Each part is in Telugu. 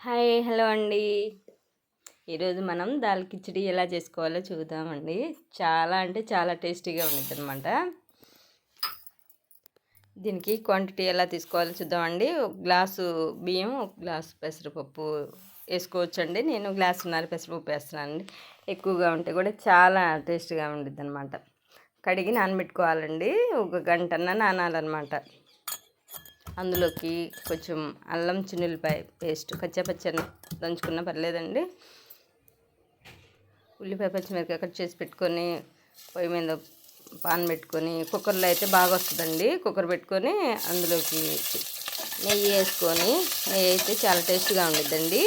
హాయ్ హలో అండి. ఈరోజు మనం దాల్ కిచడి ఎలా చేసుకోవాలో చూద్దామండి. చాలా అంటే చాలా టేస్టీగా ఉంటుంది అనమాట దీనికి క్వాంటిటీ ఎలా తీసుకోవాలో చూద్దామండి. ఒక గ్లాసు బియ్యం ఒక గ్లాసు పెసరపప్పు వేసుకోవచ్చండి. నేను గ్లాసున్నర పెసరపప్పు వేస్తున్నానండి. ఎక్కువగా ఉంటే కూడా చాలా టేస్ట్గా ఉంటుంది అనమాట కడిగి నానబెట్టుకోవాలండి. ఒక గంటన్న నానాలన్నమాట. అందులోకి కొంచెం అల్లం చిన్నులపాయ పేస్ట్ కచ్చాపచ్చని దంచుకున్న పర్లేదండి. ఉల్లిపాయ పచ్చిమిరపకాయ కట్ చేసి పెట్టుకొని పొయ్యి మీద పాన్ పెట్టుకొని కుక్కర్లో అయితే బాగా వస్తుందండి. కుక్కర్ పెట్టుకొని అందులోకి నెయ్యి వేసుకొని నెయ్యి అయితే చాలా టేస్ట్గా ఉండిద్దండి.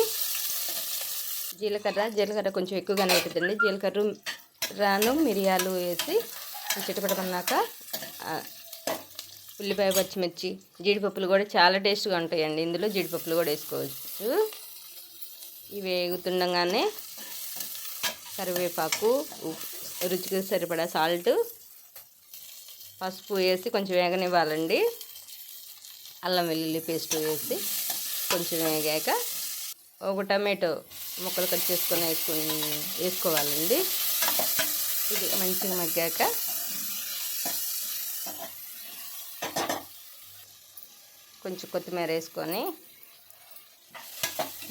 జీలకర్ర జీలకర్ర కొంచెం ఎక్కువగానే అవుతుందండి జీలకర్ర రాను మిరియాలు వేసి చిటపటమన్నాక ఉల్లిపాయ పచ్చిమిర్చి జీడిపప్పులు కూడా చాలా టేస్ట్గా ఉంటాయండి. ఇందులో జీడిపప్పులు కూడా వేసుకోవచ్చు. ఇవి వేగుతుండగానే కరివేపాకు రుచికి సరిపడా సాల్ట్ పసుపు వేసి కొంచెం వేగనివ్వాలండి. అల్లం వెల్లుల్లి పేస్ట్ వేసి కొంచెం వేగాక ఒక టమాటో ముక్కలు కట్ చేసుకొని వేసుకొని వేసుకోవాలండి. ఇది మంచిగా మగ్గాక కొంచెం కొత్తిమీర వేసుకొని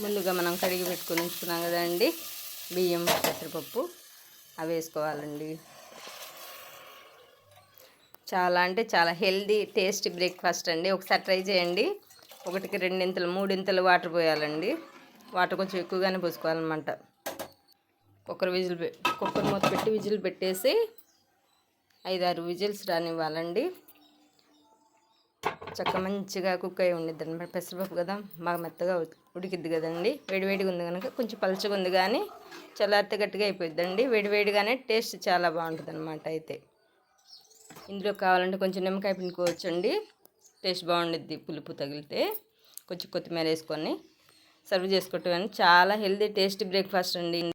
ముందుగా మనం కడిగి పెట్టుకొని ఉంచుకున్నాం కదండి. బియ్యం పెసరపప్పు అవి వేసుకోవాలండి. చాలా అంటే చాలా హెల్దీ టేస్టీ బ్రేక్ఫాస్ట్ అండి. ఒకసారి ట్రై చేయండి. ఒకటికి రెండింతలు మూడింతలు వాటర్ పోయాలండి. వాటర్ కొంచెం ఎక్కువగానే పోసుకోవాలన్నమాట. కుక్కర్ విజిల్ కుక్కర్ మూత పెట్టి విజిల్ పెట్టేసి ఐదారు విజిల్స్ రానివ్వాలండి. చక్క మంచిగా కుక్ అయి ఉండిద్ది అనమాట పెసరపప్పు కదా బాగా మెత్తగా ఉడికిద్ది కదండి. వేడివేడిగా ఉంది కనుక కొంచెం పలుచగా ఉంది కానీ చల్లారితే గట్టిగా అయిపోయిద్దండి. వేడివేడిగానే టేస్ట్ చాలా బాగుంటుంది అనమాట అయితే. ఇందులో కావాలంటే కొంచెం నిమ్మకాయ పిండుకోవచ్చండి. టేస్ట్ బాగుండిద్ది పులుపు తగిలితే. కొంచెం కొత్తిమీర వేసుకొని సర్వ్ చేసుకోవటం చాలా హెల్దీ టేస్టీ బ్రేక్ఫాస్ట్ అండి.